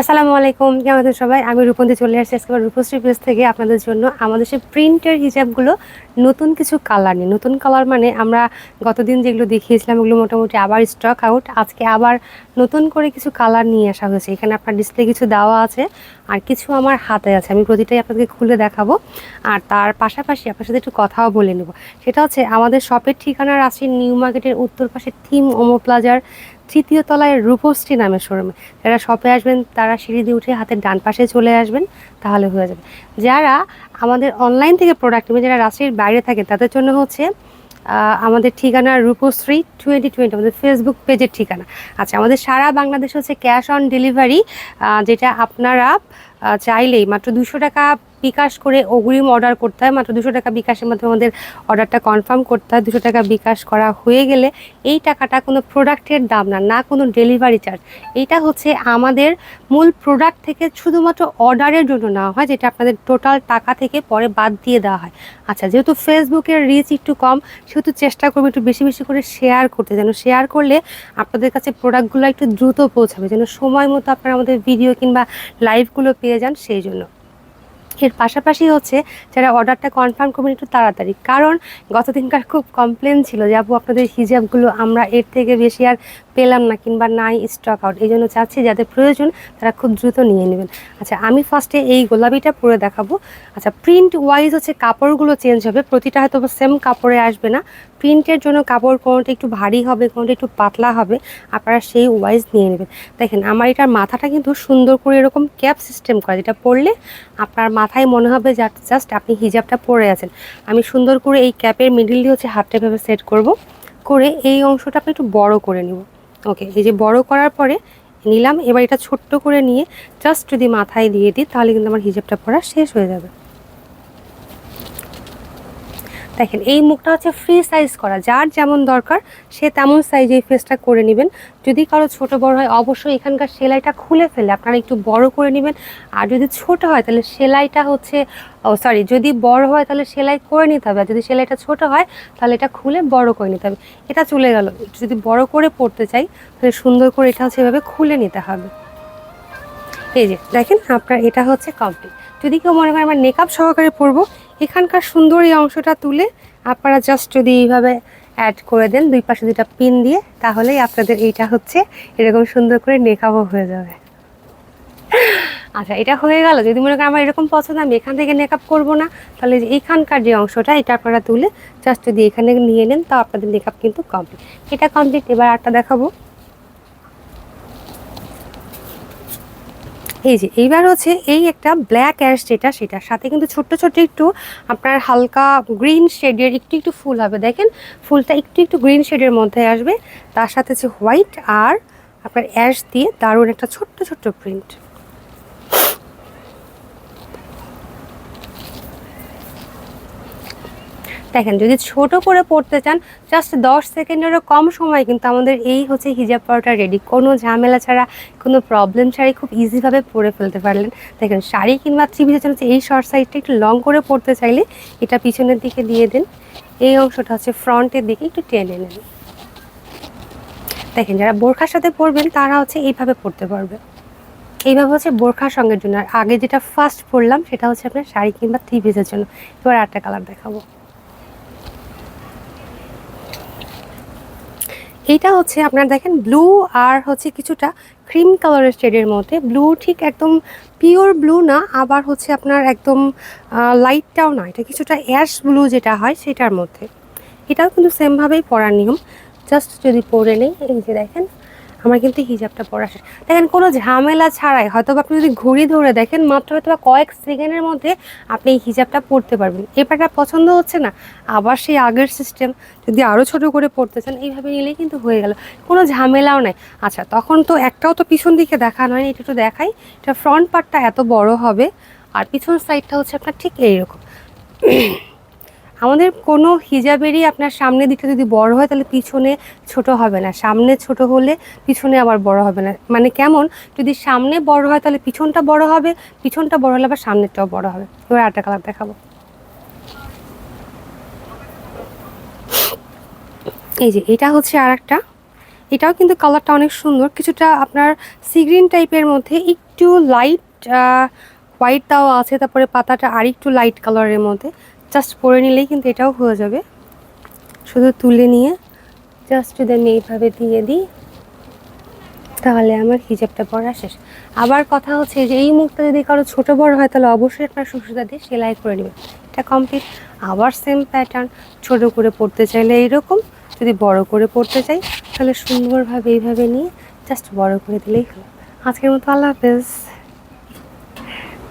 আসসালামু আলাইকুম, কেমন আছেন সবাই? আমি রূপন্তি চলে আসছি আজকে আবার রূপশ্রী পেজ থেকে আপনাদের জন্য। আমাদের সেই প্রিন্টের হিজাবগুলো নতুন কিছু কালার নিয়ে। নতুন কালার মানে আমরা গতদিন যেগুলো দেখিয়েছিলাম, ওগুলো মোটামুটি আবার স্টক আউট আজকে আবার নতুন করে কিছু কালার নিয়ে আসা হয়েছে। এখানে আপনার ডিসপ্লে কিছু দেওয়া আছে আর কিছু আমার হাতে আছে। আমি প্রতিটাই আপনাদেরকে খুলে দেখাবো। আর তার পাশাপাশি আপনার সাথে একটু কথাও বলে নেব। সেটা হচ্ছে, আমাদের শপের ঠিকানা আছে নিউ মার্কেটের উত্তর পাশে থিম ওমো প্লাজার তৃতীয় তলায় রূপশ্রী নামের শোরুমে। যারা শপে আসবেন, তারা সিঁড়ি দিয়ে উঠে হাতের ডান পাশে চলে আসবেন, তাহলে হয়ে যাবে। যারা আমাদের অনলাইন থেকে প্রোডাক্ট নেবেন যারা রাশির বাইরে থাকে, তাদের জন্য হচ্ছে আমাদের ঠিকানা রূপশ্রী টোয়েন্টি টোয়েন্টি আমাদের ফেসবুক পেজের ঠিকানা। আচ্ছা আমাদের সারা বাংলাদেশ হচ্ছে ক্যাশ অন ডেলিভারি যেটা আপনারা চাইলেই মাত্র দুশো টাকা বিকাশ করে অগ্রিম অর্ডার করতে হয়। মাত্র দুশো টাকা বিকাশের মাধ্যমে আমাদের অর্ডারটা কনফার্ম করতে হয়। দুশো টাকা বিকাশ করা হয়ে গেলে এই টাকাটা কোনো প্রোডাক্টের দাম না না কোনো ডেলিভারি চার্জ এইটা হচ্ছে আমাদের মূল প্রোডাক্ট থেকে শুধুমাত্র অর্ডারের জন্য নেওয়া হয়, যেটা আপনাদের টোটাল টাকা থেকে পরে বাদ দিয়ে দেওয়া হয়। আচ্ছা যেহেতু ফেসবুকের রিচ একটু কম, সেহেতু চেষ্টা করব একটু বেশি বেশি করে শেয়ার করতে, যেন শেয়ার করলে আপনাদের কাছে প্রোডাক্টগুলো একটু দ্রুত পৌঁছাবে, যেন সময় মতো আপনারা আমাদের ভিডিও কিংবা লাইভগুলো পেয়ে যান সেই জন্য। এর পাশাপাশি হচ্ছে, যারা অর্ডারটা কনফার্ম করবেন একটু তাড়াতাড়ি। কারণ গতদিনকার খুব কমপ্লেন ছিল যে, আপু, আপনাদের হিজাবগুলো আমরা এর থেকে বেশি আর পেলাম না কিংবা নাই স্টক আউট এই জন্য চাচ্ছি যাদের প্রয়োজন, তারা খুব দ্রুত নিয়ে নেবেন। আচ্ছা আমি ফার্স্টে এই গোলাপিটা পরে দেখাবো। আচ্ছা প্রিন্ট ওয়াইজ হচ্ছে কাপড়গুলো চেঞ্জ হবে, প্রতিটা হয়তো সেম কাপড়ে আসবে না। প্রিন্টের জন্য কাপড় কোনোটা একটু ভারী হবে, কোনোটা একটু পাতলা হবে, আপনারা সেই ওয়াইজ নিয়ে নেবেন। দেখেন, আমার এটার মাথাটা কিন্তু সুন্দর করে এরকম ক্যাপ সিস্টেম করা, যেটা পরলে আপনার মাথায় মনে হবে যে জাস্ট আপনি হিজাবটা পরে আছেন। আমি সুন্দর করে এই ক্যাপের মিডিল দিয়ে হচ্ছে হাতটা এভাবে সেট করব, করে এই অংশটা আপনি একটু বড় করে নিব। ওকে এই যে বড় করার পরে নিলাম, এবার এটা ছোট্ট করে নিয়ে জাস্ট যদি মাথায় দিয়ে দিই, তাহলে কিন্তু আমার হিজাবটা পরা শেষ হয়ে যাবে। দেখেন, এই মুখটা হচ্ছে ফ্রি সাইজ করা। যার যেমন দরকার, সে তেমন সাইজে এই ফেসটা করে নেবেন। যদি কারও ছোট বড় হয়, অবশ্যই এখানকার সেলাইটা খুলে ফেলে। আপনারা একটু বড় করে নেবেন। আর যদি ছোট হয়, তাহলে সেলাইটা হচ্ছে, ও সরি যদি বড় হয়, তাহলে সেলাই করে নিতে হবে। আর যদি সেলাইটা ছোট হয়, তাহলে এটা খুলে বড় করে নিতে হবে। এটা চলে গেল। যদি বড় করে পড়তে চাই, তাহলে সুন্দর করে এটা হচ্ছে এভাবে খুলে নিতে হবে। এই যে, দেখেন, আপনার এটা হচ্ছে কমপ্লিট যদি কেউ মনে করেন, আমার মেকআপ সহকারে পরবো এখানকার সুন্দর এই অংশটা তুলে আপনারা জাস্ট যদি এইভাবে অ্যাড করে দেন, দুই পাশে দুটা পিন দিয়ে, তাহলেই আপনাদের এইটা হচ্ছে, এরকম সুন্দর করে মেকআপও হয়ে যাবে। আচ্ছা এটা হয়ে গেল। যদি মনে করেন আমার এরকম পছন্দ, আমি এখান থেকে মেকআপ করব না, তাহলে যে এইখানকার যে অংশটা, এটা আপনারা তুলে জাস্ট যদি এখানে নিয়ে নেন, তাও আপনাদের মেকআপ কিন্তু কমপ্লিট এটা কমপ্লিট এবার আরটা দেখাবো। এই যে, এইবার হচ্ছে এই একটা ব্ল্যাক অ্যাশ যেটা, সেটার সাথে কিন্তু ছোট্ট ছোট্ট একটু আপনার হালকা গ্রিন শেডের একটু একটু ফুল হবে। দেখেন, ফুলটা একটু একটু গ্রিন শেডের মধ্যে আসবে। তার সাথে হচ্ছে হোয়াইট আর আপনার অ্যাশ দিয়ে দারুণ একটা ছোট্ট ছোট্ট প্রিন্ট দেখেন, যদি ছোট করে পড়তে চান জাস্ট দশ সেকেন্ডেরও কম সময় কিন্তু আমাদের এই হচ্ছে হিজাব পরাটা রেডি কোনো ঝামেলা ছাড়া, কোনো প্রবলেম ছাড়াই খুব ইজিভাবে পরে ফেলতে পারলেন। দেখেন, শাড়ি কিংবা থ্রি পিসের জন্য এই শর্ট সাইডটা একটু লং করে পড়তে চাইলে এটা পিছনের দিকে দিয়ে দেন। এই অংশটা হচ্ছে ফ্রন্টের দিকে একটু টেনে নেন। দেখেন, যারা বোরখার সাথে পরবেন, তারা হচ্ছে এইভাবে পড়তে পারবে। এইভাবে হচ্ছে বোরখার সঙ্গের জন্য। আর আগে যেটা ফার্স্ট পরলাম, সেটা হচ্ছে আপনার শাড়ি কিংবা থ্রি পিসের জন্য। এবার আরেকটা কালার দেখাবো। এইটা হচ্ছে আপনার দেখেন ব্লু আর হচ্ছে কিছুটা ক্রিম কালারের শেডের মধ্যে। ব্লু ঠিক একদম পিওর ব্লু না, আবার হচ্ছে আপনার একদম লাইটটাও না। এটা কিছুটা অ্যাশ ব্লু যেটা হয় সেটার মধ্যে। এটাও কিন্তু সেমভাবেই পরার নিয়ম। জাস্ট যদি পরে নেই, এই যে দেখেন। আমার কিন্তু হিজাবটা পরা শেষ। দেখেন, কোনো ঝামেলা ছাড়াই হয়তো আপনি যদি ঘড়ি ধরে দেখেন, মাত্র হয়তো কয়েক সেকেন্ডের মধ্যে আপনি এই হিজাবটা পরতে পারবেন। এবারটা পছন্দ হচ্ছে না, আবার সেই আগের সিস্টেম যদি আরও ছোট করে পড়তে চান, এইভাবে নিলেই কিন্তু হয়ে গেল। কোনো ঝামেলাও নাই। আচ্ছা তখন তো একটাও তো পিছন দিকে দেখানো হয় এটা একটু দেখাই। এটা ফ্রন্ট পার্টটা এত বড় হবে, আর পিছন সাইডটা হচ্ছে আপনার ঠিক এইরকম। আমাদের কোনো হিজাবেরই আপনার সামনের দিকটা যদি বড় হয়, তাহলে পিছনে ছোট হবে না। সামনে ছোট হলে পিছনে আবার বড় হবে না। মানে কেমন? যদি সামনে বড় হয়, তাহলে পিছনটা বড় হবে, পিছনটা বড় হলে আবার সামনেরটাও বড় হবে। এবার আরেকটা কালার দেখাবো। এই যে, এটা হচ্ছে আর একটা এটাও কিন্তু কালারটা অনেক সুন্দর। কিছুটা আপনার সিগ্রিন টাইপের মধ্যে একটু লাইট হোয়াইট দেওয়া আছে, তারপরে পাতাটা আর একটু লাইট কালারের মধ্যে। জাস্ট পরে নিলেই কিন্তু এটাও হয়ে যাবে। শুধু তুলে নিয়ে জাস্ট যদি আমি এইভাবে দিয়ে দিই। তাহলে আমার হিজাবটা পরা শেষ। আবার কথা হচ্ছে যে এই মুখটা যদি কারও ছোটো বড় হয় তাহলে অবশ্যই আপনার সুসুতা দিয়ে সেলাই করে নেবেন। এটা কমপ্লিট আবার সেম প্যাটার্ন ছোট করে পড়তে চাইলে এইরকম যদি বড় করে পড়তে চাই, তাহলে সুন্দরভাবে এইভাবে নিয়ে জাস্ট বড় করে দিলেই হলো। আজকের মতো আল্লাহ হাফেজ।